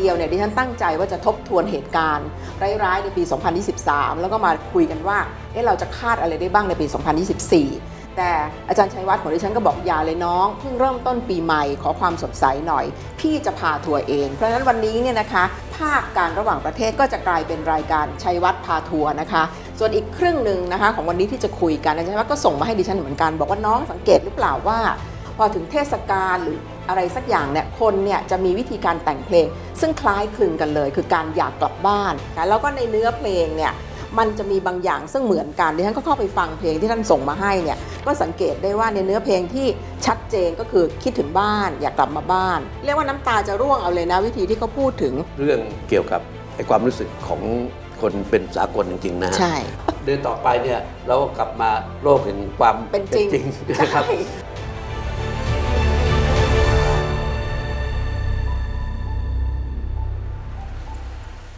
เดียวเนี่ยดิฉันตั้งใจว่าจะทบทวนเหตุการณ์ ร้ายๆในปี 2023 แล้วก็มาคุยกันว่าเอ๊ะเราจะคาดอะไรได้บ้างในปี 2024 แต่อาจารย์ชัยวัฒน์ของดิฉันก็บอกอย่าเลยน้องเพิ่งเริ่มต้นปีใหม่ขอความสดใสหน่อย พี่จะพาทัวร์เอง เพราะฉะนั้นวันนี้เนี่ยนะคะภาคการระหว่างประเทศก็จะกลายเป็นรายการชัยวัฒน์พาทัวร์นะคะ ส่วนอีกครึ่งหนึ่งนะคะของวันนี้ที่จะคุยกันอาจารย์ชัยวัฒน์ก็ส่งมาให้ดิฉันเหมือนกัน บอกว่าน้องสังเกตหรือเปล่าว่า พอถึงเทศกาลหรืออะไรสักอย่างเนี่ยคนเนี่ยจะมีวิธีการแต่งเพลง ซึ่งคล้ายคลึงกันเลย คือการอยากกลับบ้านนะแล้วก็ในเนื้อเพลงเนี่ยมันจะมีบางอย่างซึ่งเหมือนกันดิฉันก็เข้าไปฟังเพลงที่ท่านส่งมาให้เนี่ยก็สังเกตได้ว่าในเนื้อเพลงที่ชัดเจนก็คือคิดถึงบ้านอยากกลับมาบ้าน เรียกว่าน้ำตาจะร่วงเอาเลยนะวิธีที่เขาพูดถึงเรื่องเกี่ยวกับไอ้ความรู้สึกของคนเป็นสากลจริงๆนะฮะใช่เดือนต่อไปเนี่ยเราก็กลับมาโลกแห่งความเป็นจริงนะครับใช่